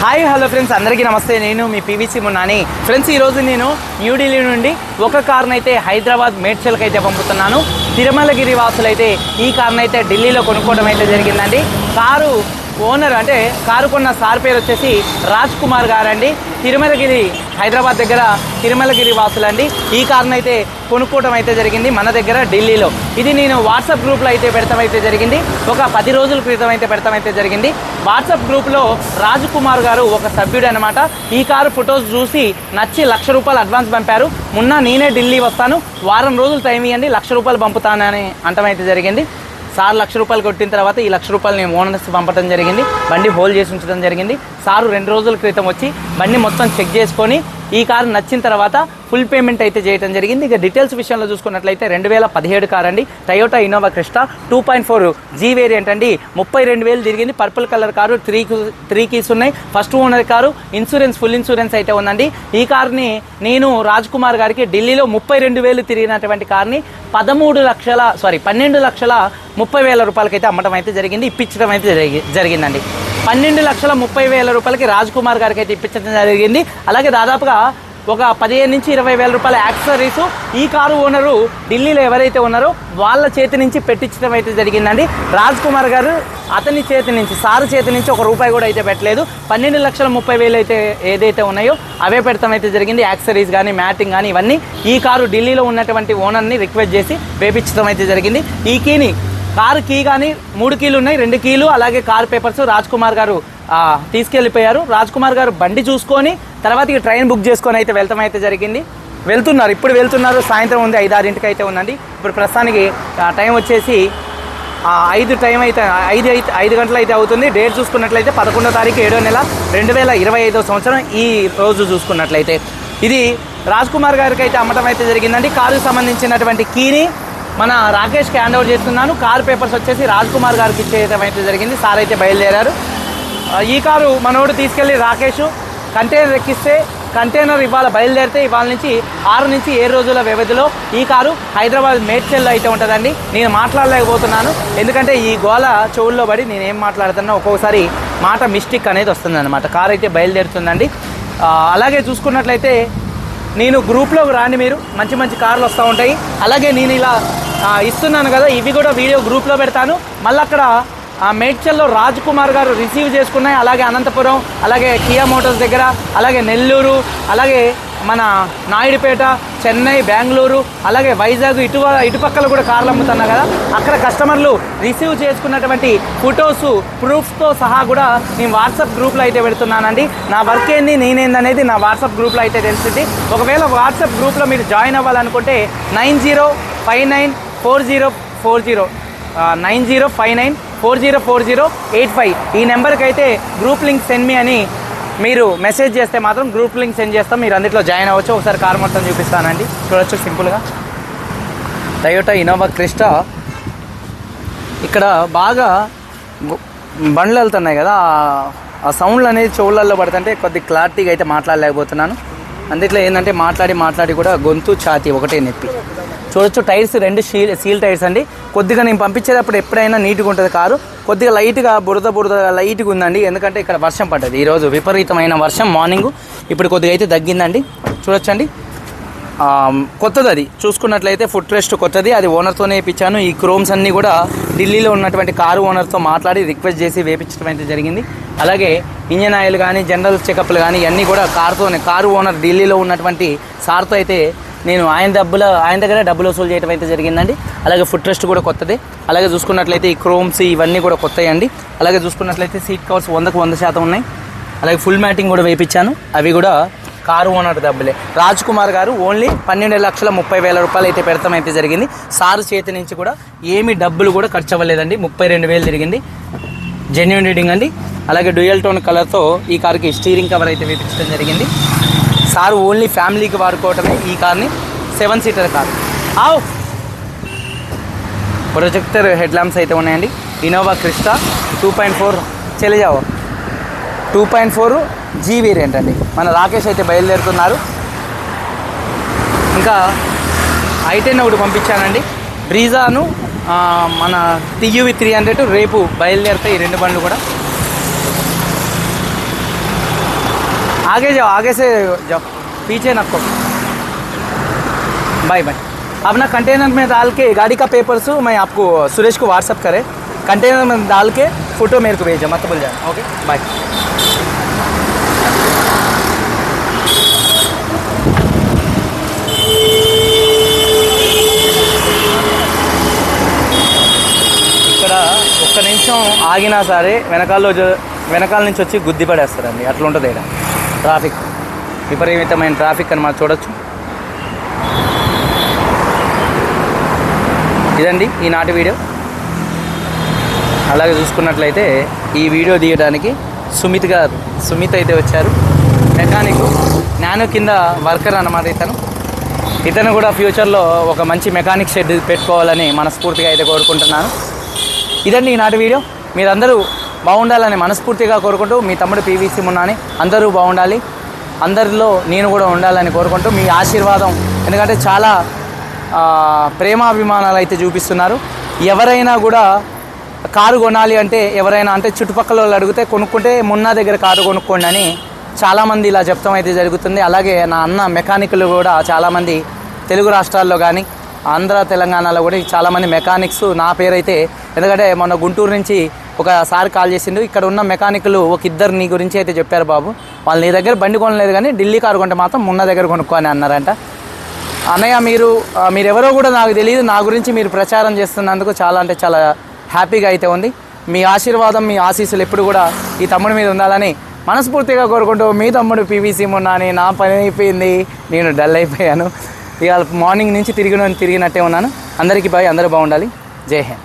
Hi hello friends. అందరికీ నమస్తే. నేను మీ పీవీసీ మున్నాని ఫ్రెండ్స్ ఈరోజు నేను న్యూఢిల్లీ నుండి ఒక కారును అయితే హైదరాబాద్ మేడ్చల్కి అయితే పంపుతున్నాను. తిరుమలగిరి వాసులు అయితే ఈ కారునైతే అయితే ఢిల్లీలో కొనుక్కోవడం అయితే జరిగిందండి. కారు ఓనర్ అంటే కారు కొన్న సార్ పేరు వచ్చేసి రాజ్ కుమార్ గారండి. తిరుమలగిరి హైదరాబాద్ దగ్గర తిరుమలగిరి వాసులండి. ఈ కారును అయితే కొనుక్కోవడం అయితే జరిగింది మన దగ్గర ఢిల్లీలో. ఇది నేను వాట్సాప్ గ్రూప్లో అయితే పెడతాం అయితే జరిగింది. ఒక పది రోజుల క్రితం అయితే పెడతాం అయితే జరిగింది. వాట్సాప్ గ్రూప్లో రాజ్ కుమార్ గారు ఒక సభ్యుడు అనమాట ఈ కారు ఫొటోస్ చూసి నచ్చి లక్ష రూపాయలు అడ్వాన్స్ పంపారు. మొన్న నేనే ఢిల్లీ వస్తాను. వారం రోజులు టైం ఇవ్వండి లక్ష రూపాయలు పంపుతానని అంటమైతే జరిగింది. సార్ లక్ష రూపాయలు కొట్టిన తర్వాత ఈ లక్ష రూపాయలు నేను ఓనర్స్ పంపడం జరిగింది. బండి హోల్డ్ చేసి ఉంచడం జరిగింది. సారు రెండు రోజుల క్రితం వచ్చి బండి మొత్తం చెక్ చేసుకొని ఈ కారు నచ్చిన తర్వాత ఫుల్ పేమెంట్ అయితే చేయడం జరిగింది. ఇక డీటెయిల్స్ విషయంలో చూసుకున్నట్లయితే రెండు వేల పదిహేడు కార్ అండి. Toyota Innova Crysta two point four G variant అండి. ముప్పై రెండు వేలు తిరిగింది. Purple colour car three three keys ఉన్నాయి. First owner car insurance full insurance అయితే ఉందండి. ఈ కార్ని నేను రాజ్ కుమార్ గారికి ఢిల్లీలో ముప్పై రెండు వేలు తిరిగినటువంటి కార్ని పదమూడు లక్షల సారీ పన్నెండు లక్షల ముప్పై వేల రూపాయలకైతే అమ్మటం అయితే జరిగింది. ఇప్పించడం అయితే జరిగి జరిగిందండి. పన్నెండు లక్షల ముప్పై వేల రూపాయలకి రాజ్ కుమార్ గారికి అయితే ఇప్పించడం జరిగింది. అలాగే దాదాపుగా ఒక పదిహేను నుంచి ఇరవై వేల రూపాయల యాక్సరీస్ ఈ కారు ఓనరు ఢిల్లీలో ఎవరైతే ఉన్నారో వాళ్ళ చేతి నుంచి పెట్టించడం అయితే జరిగిందండి. రాజ్ కుమార్ గారు అతని చేతి నుంచి సారు చేతి నుంచి ఒక రూపాయి కూడా అయితే పెట్టలేదు. పన్నెండు లక్షల ముప్పై వేలు అయితే ఏదైతే ఉన్నాయో అవే పెడతాం అయితే జరిగింది. యాక్సరీస్ కానీ మ్యాటింగ్ కానీ ఇవన్నీ ఈ కారు ఢిల్లీలో ఉన్నటువంటి ఓనర్ని రిక్వెస్ట్ చేసి వేపించడం అయితే జరిగింది. ఈ కీని కారు కీ కానీ మూడు కీలు ఉన్నాయి రెండు కీలు అలాగే కార్ పేపర్స్. రాజ్ కుమార్ గారు తీసుకెళ్ళిపోయారు. రాజ్ కుమార్ గారు బండి చూసుకొని తర్వాత ఇక ట్రైన్ బుక్ చేసుకొని అయితే వెళ్తాం అయితే జరిగింది. వెళ్తున్నారు ఇప్పుడు వెళ్తున్నారు. సాయంత్రం ఉంది ఐదారింటికి అయితే ఉందండి. ఇప్పుడు ప్రస్తుతానికి టైం వచ్చేసి ఐదు టైం అయితే ఐదు అయితే ఐదు గంటలు అయితే అవుతుంది. డేట్ చూసుకున్నట్లయితే పదకొండో తారీఖు ఏడో నెల రెండు వేల ఇరవై ఐదో సంవత్సరం ఈ రోజు చూసుకున్నట్లయితే. ఇది రాజ్ కుమార్ గారికి అయితే అమ్మటం అయితే జరిగిందండి. కారుకు సంబంధించినటువంటి కీని మన రాకేష్కి హ్యాండ్ ఓవర్ చేస్తున్నాను. కార్ పేపర్స్ వచ్చేసి రాజ్ కుమార్ గారికి ఇచ్చేయడం అయితే జరిగింది. సార్ అయితే బయలుదేరారు. ఈ కారు మనోడు తీసుకెళ్ళి రాకేష్ కంటైనర్ ఎక్కిస్తే కంటైనర్ ఇవాళ బయలుదేరితే ఇవాళ నుంచి ఆరు నుంచి ఏడు రోజుల వ్యవధిలో ఈ కారు హైదరాబాద్ మేడ్చల్లో అయితే ఉంటుందండి. నేను మాట్లాడలేకపోతున్నాను. ఎందుకంటే ఈ గోల చెవుల్లో పడి నేను ఏం మాట్లాడుతున్నా ఒక్కొక్కసారి మాట మిస్టేక్ అనేది వస్తుంది అనమాట కారు అయితే బయలుదేరుతుందండి. అలాగే చూసుకున్నట్లయితే నేను గ్రూప్లోకి రాండి మీరు. మంచి మంచి కార్లు వస్తూ ఉంటాయి. అలాగే నేను ఇలా ఇస్తున్నాను కదా ఇవి కూడా వీడియో గ్రూప్లో పెడతాను. మళ్ళీ అక్కడ ఆ మేడ్చల్లో రాజ్ కుమార్ గారు రిసీవ్ చేసుకున్నాయి. అలాగే అనంతపురం అలాగే కియా మోటార్స్ దగ్గర అలాగే నెల్లూరు అలాగే మన నాయుడుపేట చెన్నై బెంగళూరు అలాగే వైజాగ్ ఇటు ఇటుపక్కల కూడా కార్లు అమ్ముతున్నా కదా. అక్కడ కస్టమర్లు రిసీవ్ చేసుకున్నటువంటి ఫొటోస్ ప్రూఫ్తో సహా కూడా నేను వాట్సాప్ గ్రూప్లో అయితే పెడుతున్నానండి. నా వర్క్ ఏంది నేనేందనేది నా వాట్సాప్ గ్రూప్లో అయితే తెలిసింది ఒకవేళ వాట్సాప్ గ్రూప్లో మీరు జాయిన్ అవ్వాలనుకుంటే nine zero five nine four zero four zero nine zero five nine four zero four zero eight five. ఈ నెంబర్కి అయితే గ్రూప్ లింక్ సెండ్ మీ అని మీరు మెసేజ్ చేస్తే మాత్రం గ్రూప్ లింక్ సెండ్ చేస్తాం. మీరు అందులో జాయిన్ అవ్వచ్చు. ఒకసారి కార్ మొత్తం చూపిస్తానండి. చూడొచ్చు సింపుల్గా. Toyota Innova Crysta. ఇక్కడ బాగా బండ్లు వెళ్తున్నాయి కదా. ఆ- ఆ సౌండ్లు అనేది చెవులలో పడుతుంటే కొద్ది క్లారిటీగా అయితే మాట్లాడలేకపోతున్నాను. అందుట్లో ఏంటంటే మాట్లాడి మాట్లాడి కూడా గొంతు ఛాతీ ఒకటే నొప్పి. చూడొచ్చు టైర్స్ రెండు సీల్ సీల్ టైర్స్ అండి. కొద్దిగా నేను పంపించేటప్పుడు ఎప్పుడైనా నీట్గా ఉంటుంది కారు. కొద్దిగా లైట్గా బురద బురద లైట్గా ఉందండి. ఎందుకంటే ఇక్కడ వర్షం పడ్డది. ఈరోజు విపరీతమైన వర్షం మార్నింగ్. ఇప్పుడు కొద్దిగా అయితే తగ్గిందండి. చూడొచ్చండి. కొత్తది అది చూసుకున్నట్లయితే ఫుట్ రెస్ట్ కొత్తది. అది ఓనర్తోనే వేయించాను ఈ క్రోమ్స్ అన్నీ కూడా ఢిల్లీలో ఉన్నటువంటి కారు ఓనర్తో మాట్లాడి రిక్వెస్ట్ చేసి వేపించడం అయితే జరిగింది. అలాగే ఇంజన్ ఆయిల్ కానీ జనరల్ చెకప్లు కానీ ఇవన్నీ కూడా కారుతోనే కారు ఓనర్ ఢిల్లీలో ఉన్నటువంటి సార్తో అయితే నేను ఆయన డబ్బుల ఆయన దగ్గర డబ్బులు వసూలు చేయడం అయితే జరిగిందండి. అలాగే ఫుట్ రెస్ట్ కూడా కొత్తది. అలాగే చూసుకున్నట్లయితే ఈ క్రోమ్స్ ఇవన్నీ కూడా కొత్తవి అండి అలాగే చూసుకున్నట్లయితే సీట్ కవర్స్ వందకు వంద శాతం ఉన్నాయి. అలాగే ఫుల్ మ్యాటింగ్ కూడా వేయించాను అవి కూడా కారు ఓనర్ డబ్బులే. రాజ్ కుమార్ గారు ఓన్లీ పన్నెండు లక్షల ముప్పై వేల రూపాయలు అయితే పెడతాం అయితే జరిగింది. సారు చేతి నుంచి కూడా ఏమి డబ్బులు కూడా ఖర్చు అవ్వలేదండి. ముప్పై రెండు వేలు జరిగింది జెన్యున్ రీడింగ్ అండి. అలాగే డ్యూయల్ టోన్ కలర్తో ఈ కార్కి స్టీరింగ్ కవర్ అయితే వేపించడం జరిగింది. సార్ ఓన్లీ ఫ్యామిలీకి వాడుకోవటమే ఈ కార్ని సెవెన్ సీటర్ కార్. ఆవ్! ప్రొజెక్టర్ హెడ్ ల్యాంప్స్ అయితే ఉన్నాయండి. Innova Crysta two point four చెలిజావో two point four G variant అండి మన రాకేష్ అయితే బయలుదేరుతున్నారు ఇంకా ఐటెన్ ఒకటి పంపించానండి బ్రీజాను ఆ, మన టీయూవి త్రీ హండ్రెడ్ రేపు బయలుదేరుతాయి ఈ రెండు బండ్లు కూడా आगे जाओ आगे से जाओ पीछे नको बाय बाय अपना कंटेनर में डाल के गाड़ी का पेपर्स मैं आपको सुरेश को व्हाट्सअप करे कंटेनर में डाल के फोटो मेरे को भेजो मत भूल जाए ओके बाय ఒక్క నిమిషం ఆగినా సరే వెనకాల వెనకాల నుంచి వచ్చి గుద్ది పడేస్తారండి. అట్లా ఉంటుంది ఇక్కడ. ట్రాఫిక్. విపరీతమైన ట్రాఫిక్ అని మనం చూడొచ్చు. ఇదండి ఈనాటి వీడియో. అలాగే చూసుకున్నట్లయితే ఈ వీడియో తీయడానికి సుమిత్ గారు సుమిత్ అయితే వచ్చారు. మెకానిక్ నేను కింద వర్కర్ అన్నమాట ఇతను. ఇతను కూడా ఫ్యూచర్లో ఒక మంచి మెకానిక్ షెడ్ పెట్టుకోవాలని మనస్ఫూర్తిగా అయితే కోరుకుంటున్నాను. ఇదండి ఈనాటి వీడియో. మీరందరూ బాగుండాలని మనస్ఫూర్తిగా కోరుకుంటూ మీ తమ్ముడు పీవీసీ మున్నాని అందరూ బాగుండాలి. అందరిలో నేను కూడా ఉండాలని కోరుకుంటూ మీ ఆశీర్వాదం. ఎందుకంటే చాలా ప్రేమాభిమానాలు అయితే చూపిస్తున్నారు. ఎవరైనా కూడా కారు కొనాలి అంటే ఎవరైనా అంటే చుట్టుపక్కల వాళ్ళు అడిగితే కొనుక్కుంటే మున్నా దగ్గర కారు కొనుక్కోండి అని చాలామంది ఇలా చెప్తాం అయితే జరుగుతుంది. అలాగే నా అన్న మెకానిక్లు కూడా చాలామంది తెలుగు రాష్ట్రాల్లో కానీ ఆంధ్ర తెలంగాణలో కూడా చాలామంది మెకానిక్స్ నా పేరైతే. ఎందుకంటే మొన్న గుంటూరు నుంచి ఒకసారి కాల్ చేసిండు ఇక్కడ ఉన్న మెకానిక్లు ఒక ఇద్దరు నీ గురించి అయితే చెప్పారు బాబు. వాళ్ళు నీ దగ్గర బండి కొనలేదు కానీ ఢిల్లీ కారు కొంటే మాత్రం మొన్న దగ్గర కొనుక్కో అని అన్నారంట. అన్నయ్య మీరు మీరెవరో కూడా నాకు తెలియదు నా గురించి మీరు ప్రచారం చేస్తున్నందుకు చాలా అంటే చాలా హ్యాపీగా అయితే ఉంది. మీ ఆశీర్వాదం మీ ఆశీస్సులు ఎప్పుడు కూడా ఈ తమ్ముడి మీద ఉండాలని మనస్ఫూర్తిగా కోరుకుంటూ మీ తమ్ముడు పీవీసీ మొన్నాని నా పని అయిపోయింది నేను డల్ అయిపోయాను. ఇవాళ మార్నింగ్ నుంచి తిరిగిన తిరిగినట్టే ఉన్నాను. అందరికీ బాయ్ అందరూ బాగుండాలి. జై హింద్.